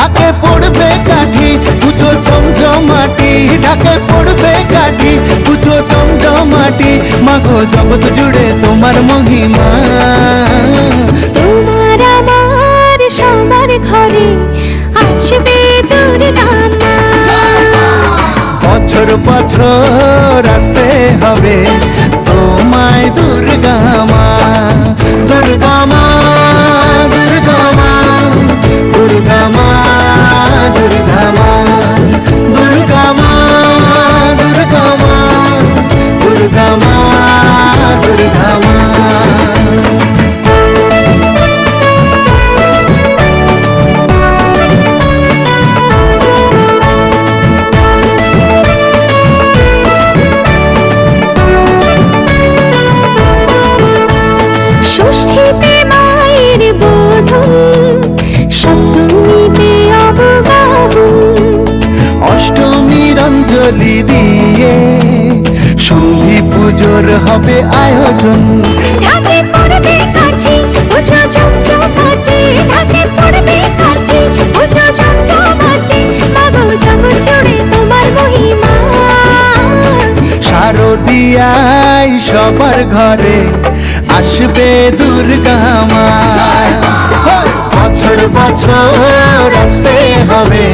ঢাকে পড়বে কাঠি পুজো চমচমাটি। ঢাকে পড়বে কাঠি পুজো চমচমাটি। মাগো জগৎ জুড়ে তোমার মহিমা। তোমার আমার সবার ঘরে আসবে বছর বছর আসতে হবে। ষষ্ঠীতে মায়ের বোধন সপ্তমীতে অবগাহন। অষ্টমীর অঞ্জলি দিয়ে সন্ধি পুজোর হবে আয়োজন। ঢাকে পড়বে কাঠি পুজো চমচমাটি ঢাকে পড়বে কাঠি পুজো চমচমাটি মাগো জগৎ জুড়ে তোমার মহিমা। শারদিয়ায় সবার ঘরে আসবে দুর্গামা বছর বছর আসতে হবে।